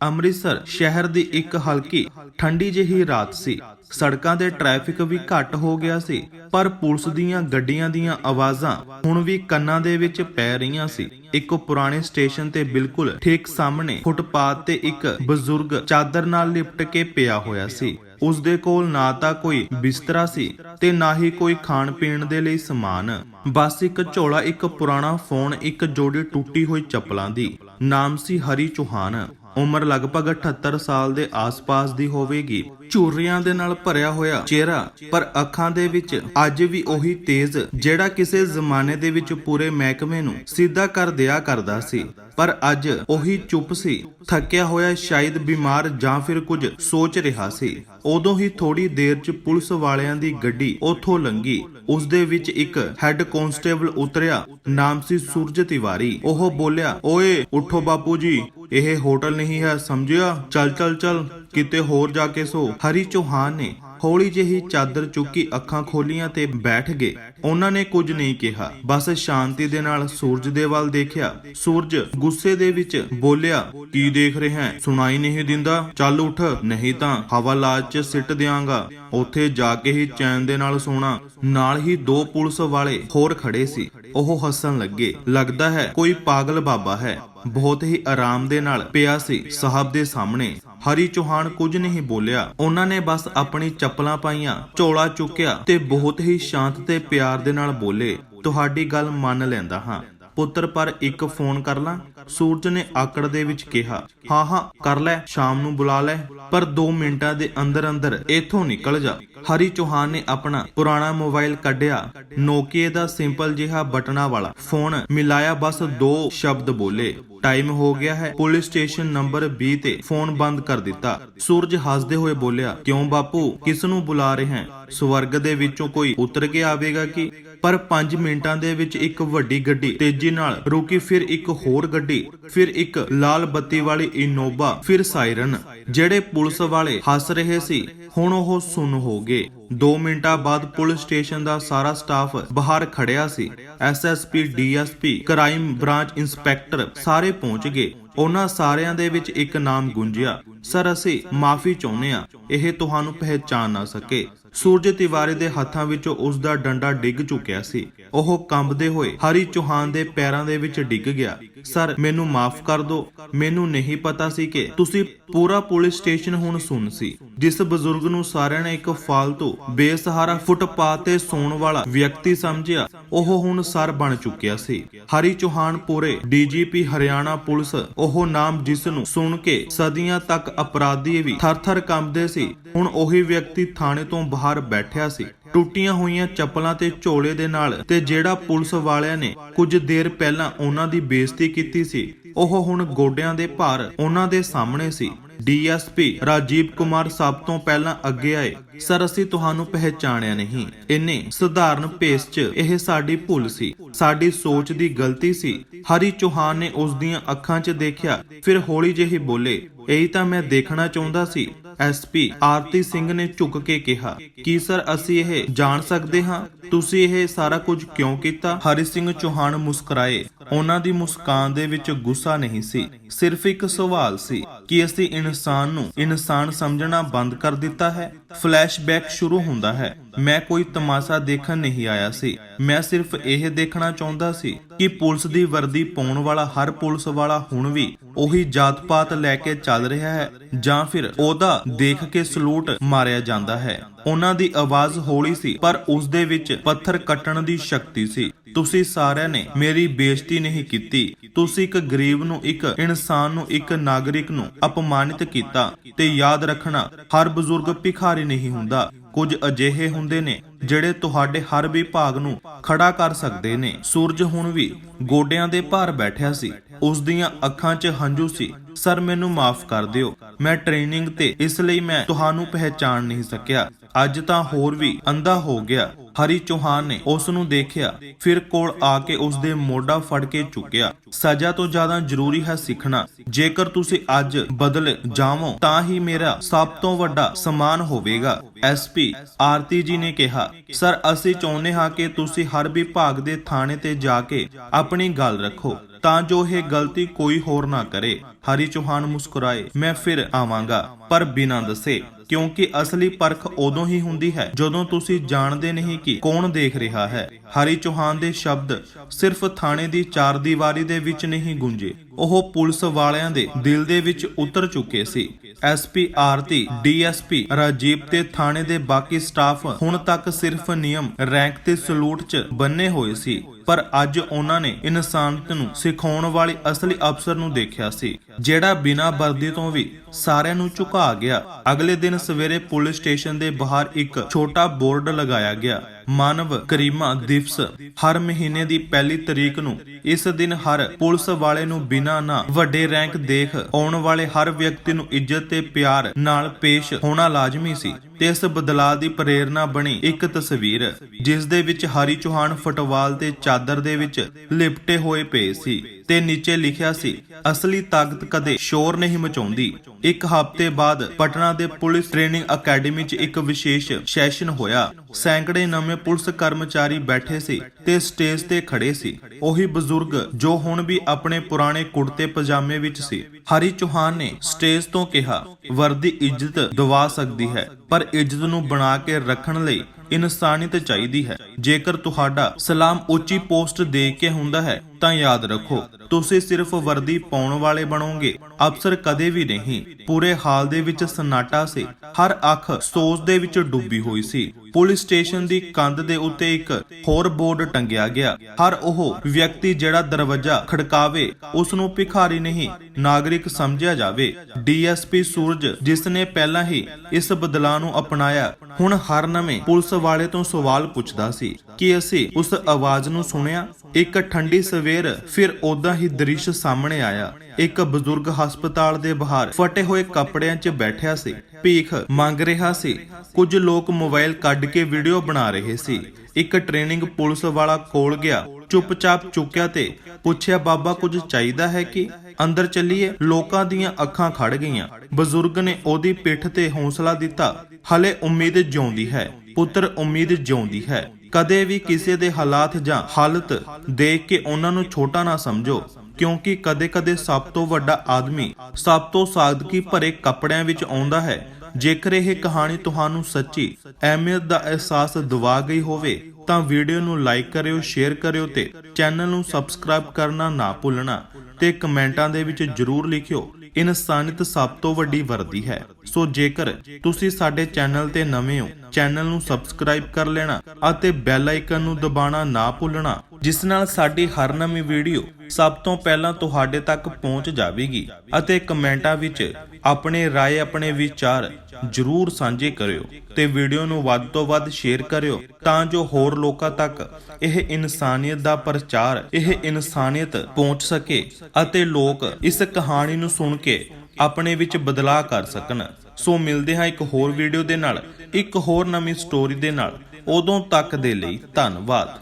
ਅੰਮ੍ਰਿਤਸਰ ਸ਼ਹਿਰ ਦੀ ਇੱਕ ਹਲਕੀ, ਠੰਡੀ ਜਿਹੀ ਰਾਤ ਸੀ। ਸੜਕਾਂ ਤੇ ਟ੍ਰੈਫਿਕ ਵੀ ਘੱਟ ਹੋ ਗਿਆ ਸੀ, ਪਰ ਪੁਲਿਸ ਦੀਆਂ ਗੱਡੀਆਂ ਦੀਆਂ ਆਵਾਜ਼ਾਂ ਹੁਣ ਵੀ ਕੰਨਾਂ ਦੇ ਵਿੱਚ ਪੈ ਰਹੀਆਂ ਸੀ। ਇੱਕ ਪੁਰਾਣੇ ਸਟੇਸ਼ਨ ਤੇ ਬਿਲਕੁਲ ਠੀਕ ਸਾਹਮਣੇ ਫੁੱਟਪਾਥ ਤੇ ਇੱਕ ਬਜ਼ੁਰਗ ਚਾਦਰ ਨਾਲ ਲਿਪਟ ਕੇ ਪਿਆ ਹੋਇਆ ਸੀ। ਉਸ ਦੇ ਕੋਲ ਨਾ ਤਾਂ ਕੋਈ ਬਿਸਤਰਾ ਸੀ ਤੇ ਨਾ ਹੀ ਕੋਈ ਖਾਣ ਪੀਣ ਦੇ ਲਈ ਸਮਾਨ। ਬਸ ਇੱਕ ਝੋਲਾ, ਇੱਕ ਪੁਰਾਣਾ ਫੋਨ, ਇੱਕ ਜੋੜੀ ਟੁੱਟੀ ਹੋਈ ਚੱਪਲਾਂ ਦੀ। ਨਾਮ ਸੀ ਹਰੀ ਚੌਹਾਨ। ਉਮਰ ਲਗਭਗ 78 ਸਾਲ ਦੇ ਆਸ-ਪਾਸ ਦੀ ਹੋਵੇਗੀ। ਝੁਰਰੀਆਂ ਦੇ ਨਾਲ ਭਰਿਆ ਹੋਇਆ ਚਿਹਰਾ, ਪਰ ਅੱਖਾਂ ਦੇ ਵਿੱਚ ਅੱਜ ਵੀ ਉਹੀ ਤੇਜ਼, ਜਿਹੜਾ ਕਿਸੇ ਜ਼ਮਾਨੇ ਦੇ ਵਿੱਚ ਪੂਰੇ ਮਹਿਕਮੇ ਨੂੰ ਸਿੱਧਾ ਕਰ ਦਿਆ ਕਰਦਾ ਸੀ। ਪਰ ਅੱਜ ਉਹੀ ਚੁੱਪ ਸੀ, ਥੱਕਿਆ ਹੋਇਆ ਸ਼ਾਇਦ ਬਿਮਾਰ ਜਾਂ ਫਿਰ ਕੁਝ ਸੋਚ ਰਿਹਾ ਸੀ। ਉਦੋਂ ਹੀ ਥੋੜੀ ਦੇਰ 'ਚ ਪੁਲਿਸ ਵਾਲਿਆਂ ਦੀ ਗੱਡੀ ਉੱਥੋਂ ਲੰਘੀ। ਉਸ ਦੇ ਵਿੱਚ ਇੱਕ ਹੈੱਡ ਕਨਸਟੇਬਲ ਉਤਰਿਆ, ਨਾਮ ਸੀ ਸੂਰਜ ਤਿਵਾਰੀ। ਉਹ ਬੋਲਿਆ, ਓਏ, ਉੱਠੋ ਬਾਪੂ ਜੀ ਇਹ ਹੋਟਲ ਨਹੀਂ ਹੈ, ਸਮਝਿਆ? ਚੱਲ ਚੱਲ ਚੱਲ। ਕਿਤੇ ਹੋਰ ਜਾ ਕੇ ਸੋ। ਹਰੀ ਚੌਹਾਨ ਨੇ ਹੌਲੀ ਜਿਹੀ ਚਾਦਰ ਚੁੱਕੀ ਅੱਖਾਂ ਖੋਲੀਆਂ ਤੇ ਬੈਠ ਗਏ। ਉਹਨਾਂ ਨੇ ਕੁਝ ਨਹੀਂ ਕਿਹਾ। ਬਸ ਸ਼ਾਂਤੀ ਦੇ ਨਾਲ ਸੂਰਜ ਦੇ ਵੱਲ ਦੇਖਿਆ। ਸੂਰਜ ਗੁੱਸੇ ਦੇ ਵਿੱਚ ਬੋਲਿਆ, ਕੀ ਦੇਖ ਰਿਹਾ ਹੈ? ਸੁਣਾਈ ਨਹੀਂ ਦਿੰਦਾ। ਚੱਲ ਉੱਠ। ਨਹੀਂ ਤਾਂ ਹਵਾ ਲਾਜ 'ਚ ਸਿੱਟ ਦਿਆਂਗਾ। ਉੱਥੇ ਜਾ ਕੇ ਹੀ ਚੈਨ ਦੇ ਨਾਲ ਸੋਣਾ। ਨਾਲ ਹੀ ਦੋ ਪੁਲਿਸ ਵਾਲੇ ਹੋਰ ਖੜੇ ਸੀ। ਉਹ ਹੱਸਣ ਲੱਗੇ। ਲੱਗਦਾ ਹੈ ਕੋਈ ਪਾਗਲ ਬਾਬਾ ਹੈ। ਬਹੁਤ ਹੀ ਆਰਾਮ ਦੇ ਨਾਲ ਪਿਆ ਸੀ ਸਾਹਿਬ ਦੇ ਸਾਹਮਣੇ। ਹਰੀ ਚੌਹਾਨ ਕੁਝ ਨਹੀਂ ਬੋਲਿਆ। ਉਹਨਾਂ ਨੇ ਬਸ ਆਪਣੀ ਚੱਪਲਾਂ ਪਾਈਆਂ ਝੋਲਾ ਚੁੱਕਿਆ ਤੇ ਬਹੁਤ ਹੀ ਸ਼ਾਂਤ ਤੇ ਪਿਆਰ ਦੇ ਨਾਲ ਬੋਲੇ, ਤੁਹਾਡੀ ਗੱਲ ਮੰਨ ਲੈਂਦਾ ਹਾਂ। ਪੁੱਤਰ, ਪਰ ਇੱਕ ਫੋਨ ਕਰ ਲਾਂ। ਸੂਰਜ ਨੇ ਆਕੜ ਦੇ ਵਿੱਚ ਕਿਹਾ, ਹਾਂ ਹਾਂ, ਕਰ ਲੈ, ਸ਼ਾਮ ਨੂੰ ਬੁਲਾ ਲੈ। ਪਰ 2 ਮਿੰਟਾਂ ਦੇ ਅੰਦਰ ਅੰਦਰ ਇੱਥੋਂ ਨਿਕਲ ਜਾ। ਹਰੀ ਚੌਹਾਨ ਨੇ ਆਪਣਾ ਪੁਰਾਣਾ ਮੋਬਾਈਲ ਕੱਢਿਆ। ਨੋਕੀਏ ਦਾ ਸਿੰਪਲ ਜਿਹਾ ਬਟਨਾਂ ਵਾਲਾ ਫੋਨ ਮਿਲਾਇਆ, ਬਸ ਦੋ ਸ਼ਬਦ ਬੋਲੇ। ਟਾਈਮ ਹੋ ਗਿਆ ਹੈ, ਪੁਲਿਸ ਸਟੇਸ਼ਨ ਨੰਬਰ 20 ਤੇ ਫੋਨ ਬੰਦ ਕਰ ਦਿੱਤਾ। ਸੂਰਜ ਹੱਸਦੇ ਹੋਏ ਬੋਲਿਆ, ਕਿਉਂ ਬਾਪੂ, ਕਿਸ ਨੂੰ ਬੁਲਾ ਰਹੇ ਹੈ? ਸਵਰਗ ਦੇ ਵਿੱਚੋਂ ਕੋਈ ਉਤਰ ਕੇ ਆਵੇਗਾ ਕਿ? ਪਰ 5 ਮਿੰਟਾਂ ਦੇ ਵਿੱਚ ਇੱਕ ਵੱਡੀ ਗੱਡੀ, ਤੇਜ਼ੀ ਨਾਲ ਰੁਕੀ, ਫਿਰ ਇੱਕ ਹੋਰ ਗੱਡੀ, ਫਿਰ ਇੱਕ ਲਾਲ ਬੱਤੀ ਵਾਲੀ ਇਨੋਵਾ, ਫਿਰ ਸਾਇਰਨ, ਜਿਹੜੇ ਪੁਲਿਸ ਵਾਲੇ ਹੱਸ ਰਹੇ ਸੀ, ਹੁਣ ਉਹ ਸੁੰਨ ਹੋ ਗਏ। 2 ਮਿੰਟਾਂ ਬਾਅਦ ਪੁਲਿਸ ਸਟੇਸ਼ਨ ਦਾ ਸਾਰਾ ਸਟਾਫ ਬਾਹਰ ਖੜਿਆ ਸੀ। SSP DSP crime branch inspector ਸਾਰੇ ਪਹੁੰਚ ਗਏ। ਉਹਨਾਂ ਸਾਰਿਆਂ ਦੇ ਵਿੱਚ ਇੱਕ ਨਾਮ ਗੁੰਜਿਆ। ਸਰ, ਅਸੀਂ ਮਾਫੀ ਚਾਹੁੰਦੇ ਆ ਇਹ ਤੁਹਾਨੂੰ ਪਹਿਚਾਨ ਨਾ ਸਕੇ। ਸੂਰਜ ਤਿਵਾਰੀ ਦੇ ਹੱਥਾਂ ਵਿੱਚੋਂ ਉਸ ਦਾ ਡੰਡਾ ਡਿੱਗ ਚੁੱਕਿਆ ਸੀ। ਉਹ ਕੰਬਦੇ ਹੋਏ ਹਰੀ ਚੌਹਾਨ ਦੇ ਪੈਰਾਂ ਦੇ ਵਿੱਚ ਡਿੱਗ ਗਿਆ। ਸਰ, ਮੈਨੂੰ ਮਾਫ ਕਰ ਦਿਓ। ਮੈਨੂੰ ਨਹੀਂ ਪਤਾ ਸੀ ਕਿ ਤੁਸੀਂ ਪੂਰਾ ਪੁਲਿਸ ਸਟੇਸ਼ਨ ਹੁਣ ਸੁਣ ਸੀ, ਜਿਸ ਬਜ਼ੁਰਗ ਨੂੰ ਸਾਰਿਆਂ ਨੇ ਇੱਕ ਫਾਲਤੂ ਬੇਸਹਾਰਾ ਫੁੱਟਪਾਥ ਤੇ ਸੌਣ ਵਾਲਾ ਵਿਅਕਤੀ ਸਮਝਿਆ। ਉਹ ਹੁਣ ਸਰ ਬਣ ਚੁੱਕਿਆ ਸੀ। ਹਰੀ ਚੌਹਾਨ ਪੂਰੇ ਡੀਜੀਪੀ ਹਰਿਆਣਾ ਪੁਲਿਸ, ਉਹ ਨਾਮ ਜਿਸ ਨੂੰ ਸੁਣ ਕੇ ਸਦੀਆਂ ਤੱਕ ਅਪਰਾਧੀ ਵੀ ਥਰ-ਥਰ ਕੰਬਦੇ ਸੀ, ਹੁਣ ਉਹੀ ਵਿਅਕਤੀ ਥਾਣੇ ਤੋਂ ਬਾਹਰ ਬੈਠਿਆ ਸੀ। ਟੁੱਟੀਆਂ ਹੋਈਆਂ ਚੱਪਲਾਂ ਤੇ ਝੋਲੇ ਦੇ ਨਾਲ ਤੇ ਜਿਹੜਾ ਪੁਲਿਸ ਵਾਲਿਆਂ ਨੇ ਕੁਝ ਦੇਰ ਪਹਿਲਾਂ ਉਹਨਾਂ ਦੀ ਬੇਇੱਜ਼ਤੀ ਕੀਤੀ ਸੀ, ਉਹ ਹੁਣ ਗੋਡਿਆਂ ਦੇ ਭਾਰ ਉਹਨਾਂ ਦੇ ਸਾਹਮਣੇ ਸੀ। ਡੀਐਸਪੀ ਰਾਜੀਵ ਕੁਮਾਰ ਸਭ ਤੋਂ ਪਹਿਲਾਂ ਅੱਗੇ ਆਏ। ਸਰ, ਅਸੀਂ ਤੁਹਾਨੂੰ ਪਹਿਚਾਣਿਆ ਨਹੀਂ। ਇੰਨੇ ਸਧਾਰਨ ਭੇਸ 'ਚ ਇਹ ਸਾਡੀ ਭੁੱਲ ਸੀ। ਸਾਡੀ ਸੋਚ ਦੀ ਗਲਤੀ ਸੀ। ਹਰੀ ਚੌਹਾਨ ਨੇ ਉਸ ਦੀਆਂ ਅੱਖਾਂ 'ਚ ਦੇਖਿਆ। ਫਿਰ ਹੌਲੀ ਜਿਹੀ ਬੋਲੇ, ਇਹੀ ਤਾਂ ਮੈਂ ਦੇਖਣਾ ਚਾਹੁੰਦਾ ਸੀ। ਐਸਪੀ ਆਰਤੀ ਸਿੰਘ ਨੇ ਝੁੱਕ ਕੇ ਕਿਹਾ, ਕੀ ਸਰ, ਅਸੀਂ ਇਹ ਜਾਣ ਸਕਦੇ ਹਾਂ? ਤੁਸੀਂ ਇਹ ਸਾਰਾ ਕੁਝ ਕਿਉਂ ਕੀਤਾ? ਹਰੀ ਸਿੰਘ ਚੌਹਾਨ ਮੁਸਕਰਾਏ। ਉਹਨਾਂ ਦੀ ਮੁਸਕਾਨ ਦੇ ਵਿੱਚ ਗੁੱਸਾ ਨਹੀਂ ਸੀ। ਸਿਰਫ ਇੱਕ ਸਵਾਲ ਸੀ ਕਿ ਅਸੀਂ ਇਨਸਾਨ ਨੂੰ ਇਨਸਾਨ ਸਮਝਣਾ ਬੰਦ ਕਰ ਦਿੱਤਾ ਹੈ? ਫਲੈਸ਼ਬੈਕ ਸ਼ੁਰੂ ਹੁੰਦਾ ਹੈ। ਮੈਂ ਕੋਈ ਤਮਾਸ਼ਾ ਦੇਖਣ ਨਹੀਂ ਆਇਆ ਸੀ। ਮੈਂ ਸਿਰਫ ਇਹ ਦੇਖਣਾ ਚਾਹੁੰਦਾ ਸੀ ਕਿ ਪੁਲਿਸ ਦੀ ਵਰਦੀ ਪਾਉਣ ਵਾਲਾ ਹਰ ਪੁਲਿਸ ਵਾਲਾ ਹੁਣ ਵੀ ਉਹੀ ਜਾਤ-ਪਾਤ ਲੈ ਕੇ ਚੱਲ ਰਿਹਾ ਹੈ ਜਾਂ ਫਿਰ ਉਹਦਾ ਦੇਖ ਕੇ ਸਲੂਟ ਮਾਰਿਆ ਜਾਂਦਾ ਹੈ। ਉਹਨਾਂ ਦੀ ਆਵਾਜ਼ ਹੌਲੀ ਸੀ, ਪਰ ਉਸ ਦੇ ਵਿੱਚ ਪੱਥਰ ਕੱਟਣ ਦੀ ਸ਼ਕਤੀ ਸੀ। ਤੁਸੀਂ ਸਾਰਿਆਂ ਨੇ ਮੇਰੀ ਬੇਇੱਜ਼ਤੀ ਨਹੀਂ ਕੀਤੀ। ਤੁਸੀਂ ਇੱਕ ਗਰੀਬ ਨੂੰ, ਇੱਕ ਇਨਸਾਨ ਨੂੰ, ਇੱਕ ਨਾਗਰਿਕ ਨੂੰ ਅਪਮਾਨਿਤ ਕੀਤਾ ਤੇ ਯਾਦ ਰੱਖਣਾ ਹਰ ਬਜ਼ੁਰਗ ਭਿਖਾਰੀ ਨਹੀਂ ਹੁੰਦਾ। ਕੁਝ ਅਜਿਹੇ ਹੁੰਦੇ ਨੇ ਜਿਹੜੇ ਤੁਹਾਡੇ ਹਰ ਵਿਭਾਗ ਨੂੰ ਖੜਾ ਕਰ ਸਕਦੇ ਨੇ। ਸੂਰਜ ਹੁਣ ਵੀ ਗੋਡਿਆਂ ਦੇ ਭਾਰ ਬੈਠਿਆ ਸੀ। ਉਸ ਦੀਆਂ ਅੱਖਾਂ 'ਚ ਹੰਝੂ ਸੀ। ਸਰ, ਮੈਨੂੰ ਮਾਫ ਕਰ ਦਿਓ। ਮੈਂ ਟ੍ਰੇਨਿੰਗ ਤੇ ਇਸ ਲਈ ਮੈਂ ਤੁਹਾਨੂੰ ਪਹਿਚਾਨ ਨਹੀਂ ਸਕਿਆ। ਅੱਜ ਤਾਂ ਹੋਰ ਵੀ ਅੰਧਾ ਹੋ ਗਿਆ। ਹਰੀ ਚੌਹਾਨ ਨੇ ਉਸ ਨੂੰ ਦੇਖਿਆ, ਫਿਰ ਕੋਲ ਆ ਕੇ ਉਸ ਦੇ ਮੋਢਾ ਫੜ ਕੇ ਚੁੱਕਿਆ। ਸਜ਼ਾ ਤੋਂ ਜ਼ਿਆਦਾ ਜ਼ਰੂਰੀ ਹੈ ਸਿੱਖਣਾ। ਜੇਕਰ ਤੁਸੀਂ ਅੱਜ ਬਦਲ ਜਾਵੋ, ਤਾਂ ਹੀ ਮੇਰਾ ਸਭ ਤੋਂ ਵੱਡਾ ਸਮਾਨ ਹੋਵੇਗਾ। ਐਸਪੀ ਆਰਤੀ ਜੀ ਨੇ ਕਿਹਾ, ਸਰ, ਅਸੀਂ ਚਾਹੁੰਦੇ ਹਾਂ ਕਿ ਤੁਸੀਂ ਹਰ ਵਿਭਾਗ ਦੇ ਥਾਣੇ ਤੇ ਜਾ ਕੇ ਆਪਣੀ ਗੱਲ ਰੱਖੋ, ਤਾਂ ਜੋ ਇਹ ਗਲਤੀ ਕੋਈ ਹੋਰ ਨਾ ਕਰੇ। ਹਰੀ ਚੌਹਾਨ ਮੁਸਕਰਾਏ, ਮੈਂ ਫਿਰ ਆਵਾਂਗਾ, ਪਰ ਬਿਨਾਂ ਦੱਸੇ। ਕਿਉਂਕਿ ਅਸਲੀ ਪਰਖ ਉਦੋਂ ਹੀ ਹੁੰਦੀ ਹੈ ਜਦੋਂ ਤੁਸੀਂ ਜਾਣਦੇ ਨਹੀਂ ਕਿ ਕੌਣ ਦੇਖ ਰਿਹਾ ਹੈ। ਹਰੀ ਚੌਹਾਨ ਦੇ ਸ਼ਬਦ ਸਿਰਫ ਥਾਣੇ ਦੀ ਚਾਰ ਦੀਵਾਰੀ ਦੇ ਵਿੱਚ ਨਹੀਂ ਗੂੰਜੇ। ਉਹ ਪੁਲਿਸ ਵਾਲਿਆਂ ਦੇ ਦਿਲ ਦੇ ਵਿੱਚ ਉਤਰ ਚੁੱਕੇ ਸੀ। ਐਸਪੀ ਆਰਤੀ ਡੀਐਸਪੀ ਰਾਜੀਵ ਤੇ ਥਾਣੇ ਦੇ ਬਾਕੀ ਸਟਾਫ ਹੁਣ ਤੱਕ ਸਿਰਫ ਨਿਯਮ, ਰੈਂਕ ਤੇ ਸਲੂਟ 'ਚ ਬੰਨੇ ਹੋਏ ਸੀ। ਪਰ ਅੱਜ ਉਹਨਾਂ ਨੇ ਇਨਸਾਨੀਅਤ ਨੂੰ ਸਿਖਾਉਣ ਵਾਲੇ ਅਸਲੀ ਅਫਸਰ ਨੂੰ ਦੇਖਿਆ ਸੀ। ਜਿਹੜਾ ਬਿਨਾਂ ਵਰਦੀ ਤੋਂ ਵੀ ਸਾਰਿਆਂ ਨੂੰ ਝੁਕਾ ਗਿਆ। ਅਗਲੇ ਦਿਨ ਸਵੇਰੇ ਪੁਲਿਸ ਸਟੇਸ਼ਨ ਦੇ ਬਾਹਰ ਇੱਕ ਛੋਟਾ ਬੋਰਡ ਲਗਾਇਆ ਗਿਆ। ਮਾਨਵ ਕਰੀਮਾ ਦਿਵਸ ਹਰ ਮਹੀਨੇ ਦੀ ਪਹਿਲੀ ਤਰੀਕ ਨੂੰ। ਇਸ ਦਿਨ ਹਰ ਪੁਲਿਸ ਵਾਲੇ ਨੂੰ ਬਿਨਾਂ ਨਾ ਵੱਡੇ ਰੈਂਕ ਦੇਖ ਆਉਣ ਵਾਲੇ ਹਰ ਵਿਅਕਤੀ ਨੂੰ ਇੱਜ਼ਤ ਤੇ ਪਿਆਰ ਨਾਲ ਪੇਸ਼ ਹੋਣਾ ਲਾਜ਼ਮੀ ਸੀ ਤੇ ਇਸ ਬਦਲਾਅ ਦੀ ਪ੍ਰੇਰਣਾ ਬਣੀ ਇੱਕ ਤਸਵੀਰ, ਜਿਸ ਦੇ ਵਿੱਚ ਹਰੀ ਚੌਹਾਨ ਫਟਵਾਲ ਤੇ ਚਾਦਰ ਦੇ ਵਿੱਚ ਲਿਪਟੇ ਹੋਏ ਪਏ ਸੀ। ਤੇ ਨੀਚੇ ਲਿਖਿਆ ਸੀ, ਅਸਲੀ ਤਾਕਤ ਕਦੇ ਸ਼ੋਰ ਨਹੀਂ ਮਚਾਉਂਦੀ। ਇੱਕ ਹਫ਼ਤੇ ਬਾਅਦ ਪਟਨਾ ਦੇ ਪੁਲਿਸ ਟ੍ਰੇਨਿੰਗ ਅਕੈਡਮੀ 'ਚ ਇੱਕ ਵਿਸ਼ੇਸ਼ ਸੈਸ਼ਨ ਹੋਇਆ। ਸੈਂਕੜੇ ਨਵੇਂ ਪੁਲਿਸ ਕਰਮਚਾਰੀ ਬੈਠੇ ਸੀ ਤੇ ਸਟੇਜ ਤੇ ਖੜੇ ਸੀ। ਉਹੀ ਬਜ਼ੁਰਗ ਜੋ ਹੁਣ ਵੀ ਆਪਣੇ ਪੁਰਾਣੇ ਕੁੜਤੇ ਪਜਾਮੇ ਵਿੱਚ ਸੀ। ਹਰੀ ਚੌਹਾਨ ਨੇ ਸਟੇਜ ਤੋਂ ਕਿਹਾ, ਵਰਦੀ ਇੱਜ਼ਤ ਦਵਾ ਸਕਦੀ ਹੈ, ਪਰ ਇੱਜ਼ਤ ਨੂੰ ਬਣਾ ਕੇ ਰੱਖਣ ਲਈ ਇਨਸਾਨੀਅਤ ਚਾਹੀਦੀ ਹੈ। ਜੇਕਰ ਤੁਹਾਡਾ ਸਲਾਮ ਉੱਚੀ ਪੋਸਟ ਦੇ ਕੇ ਹੁੰਦਾ ਹੈ, ਤਾਂ ਯਾਦ ਰੱਖੋ। ਤੁਸੀਂ ਸਿਰਫ ਵਰਦੀ ਪਾਉਣ ਵਾਲੇ ਬਣੋਗੇ। ਅਫਸਰ ਕਦੇ ਵੀ ਨਹੀਂ। ਪੂਰੇ ਹਾਲ ਦੇ ਵਿੱਚ ਸਨਾਟਾ ਸੀ। ਹਰ ਅੱਖ ਸੋਚ ਦੇ ਵਿੱਚ ਡੁੱਬੀ ਹੋਈ ਸੀ। ਪੁਲਿਸ ਸਟੇਸ਼ਨ ਦੀ ਕੰਧ ਦੇ ਉੱਤੇ ਇੱਕ ਹੋਰ ਬੋਰਡ ਟੰਗਿਆ ਗਿਆ। ਹਰ ਉਹ ਵਿਅਕਤੀ ਜਿਹੜਾ ਦਰਵਾਜ਼ਾ ਖੜਕਾਵੇ ਉਸ ਨੂੰ ਭਿਖਾਰੀ ਨਹੀਂ, ਨਾਗਰਿਕ ਸਮਝਿਆ ਜਾਵੇ। ਡੀਐਸਪੀ ਸੂਰਜ, ਜਿਸ ਨੇ ਪਹਿਲਾਂ ਹੀ ਇਸ ਬਦਲਾਅ ਨੂੰ ਅਪਣਾਇਆ, ਹੁਣ ਹਰ ਨਵੇਂ ਪੁਲਿਸ ਵਾਲੇ ਤੋਂ ਸਵਾਲ ਪੁੱਛਦਾ ਸੀ, ਕਿ ਅਸੀਂ ਉਸ ਆਵਾਜ਼ ਨੂੰ ਸੁਣਿਆ? ਇੱਕ ਠੰਡੀ ਸਵੇਰ ਫਿਰ ਉਦਾਂ ਹੀ ਦ੍ਰਿਸ਼ ਸਾਹਮਣੇ ਆਇਆ। ਇੱਕ ਬਜ਼ੁਰਗ ਹਸਪਤਾਲ ਦੇ ਬਾਹਰ ਫਟੇ ਹੋਏ ਕੱਪੜਿਆਂ 'ਚ ਬੈਠਿਆ ਸੀ। ਭੀਖ ਮੰਗ ਰਿਹਾ ਸੀ। ਕੁਝ ਲੋਕ ਮੋਬਾਈਲ ਕੱਢ ਕੇ ਵੀਡੀਓ ਬਣਾ ਰਹੇ ਸੀ। ਇੱਕ ਟ੍ਰੇਨਿੰਗ ਪੁਲਿਸ ਵਾਲਾ ਕੋਲ ਗਿਆ, ਚੁੱਪਚਾਪ ਚੁੱਕਿਆ ਤੇ ਪੁੱਛਿਆ, ਬਾਬਾ, ਕੁਝ ਚਾਹੀਦਾ ਹੈ ਕਿ? ਅੰਦਰ ਚੱਲੀਏ। ਲੋਕਾਂ ਦੀਆਂ ਅੱਖਾਂ ਖੜ ਗਈਆਂ। ਬਜ਼ੁਰਗ ਨੇ ਉਹਦੀ ਪਿੱਠ ਤੇ ਹੌਸਲਾ ਦਿੱਤਾ, ਹਲੇ ਉਮੀਦ ਜਿਉਂਦੀ ਹੈ, ਪੁੱਤਰ, ਉਮੀਦ ਜਿਉਂਦੀ ਹੈ। ਕਦੇ ਵੀ ਕਿਸੇ ਦੇ ਹਾਲਾਤ ਜਾਂ ਹਾਲਤ ਦੇਖ ਕੇ ਉਹਨਾਂ ਨੂੰ ਛੋਟਾ ਨਾ ਸਮਝੋ। ਕਿਉਂਕਿ ਕਦੇ-ਕਦੇ ਸਭ ਤੋਂ ਵੱਡਾ ਆਦਮੀ ਸਭ ਤੋਂ ਸਾਦਗੀ ਭਰੇ ਕੱਪੜਿਆਂ ਵਿੱਚ ਆਉਂਦਾ ਹੈ। ਜੇਕਰ ਇਹ ਕਹਾਣੀ ਤੁਹਾਨੂੰ ਸੱਚੀ ਅਹਿਮੀਅਤ ਦਾ ਅਹਿਸਾਸ ਦਿਵਾ ਗਈ ਹੋਵੇ, ਤਾਂ ਵੀਡੀਓ ਨੂੰ ਲਾਈਕ ਕਰਿਓ, ਸ਼ੇਅਰ ਕਰਿਓ ਤੇ ਚੈਨਲ ਨੂੰ ਸਬਸਕ੍ਰਾਈਬ ਕਰਨਾ ਨਾ ਭੁੱਲਣਾ ਤੇ ਕਮੈਂਟਾਂ ਦੇ ਵਿੱਚ ਜਰੂਰ ਲਿਖਿਓ, ਇਨਸਾਨੀਅਤ ਸਭ ਤੋਂ ਵੱਡੀ ਵਰਦੀ ਹੈ। ਸੋ ਜੇਕਰ ਤੁਸੀਂ ਸਾਡੇ ਚੈਨਲ ਤੇ ਨਵੇਂ ਹੋ, ਚੈਨਲ ਨੂੰ ਸਬਸਕ੍ਰਾਈਬ ਕਰ ਲੈਣਾ ਅਤੇ ਬੈਲ ਆਈਕਨ ਨੂੰ ਦਬਾਉਣਾ ਨਾ ਭੁੱਲਣਾ ਜਿਸ ਨਾਲ ਸਾਡੀ ਹਰ ਨਵੀਂ ਵੀਡੀਓ ਸਭ ਤੋਂ ਪਹਿਲਾਂ ਤੁਹਾਡੇ ਤੱਕ ਪਹੁੰਚ ਜਾਵੇਗੀ ਅਤੇ ਕਮੈਂਟਾਂ ਵਿੱਚ ਆਪਣੇ رائے ਆਪਣੇ ਵਿਚਾਰ ਜਰੂਰ ਸਾਂਝੇ ਕਰਿਓ ਤੇ ਵੀਡੀਓ ਨੂੰ ਵੱਧ ਤੋਂ ਵੱਧ ਸ਼ੇਅਰ ਕਰਿਓ ਤਾਂ ਜੋ ਹੋਰ ਲੋਕਾਂ ਤੱਕ ਇਹ ਇਨਸਾਨੀਅਤ ਦਾ ਪ੍ਰਚਾਰ ਇਹ ਇਨਸਾਨੀਅਤ ਪਹੁੰਚ ਸਕੇ ਅਤੇ ਲੋਕ ਇਸ ਕਹਾਣੀ ਨੂੰ ਸੁਣ ਕੇ ਆਪਣੇ ਵਿੱਚ ਬਦਲਾਅ ਕਰ ਸਕਣ ਸੋ ਮਿਲਦੇ ਹਾਂ ਇੱਕ ਹੋਰ ਵੀਡੀਓ ਦੇ ਨਾਲ ਇੱਕ ਹੋਰ ਨਵੀਂ ਸਟੋਰੀ ਦੇ ਨਾਲ ਉਦੋਂ ਤੱਕ ਦੇ ਲਈ ਧੰਨਵਾਦ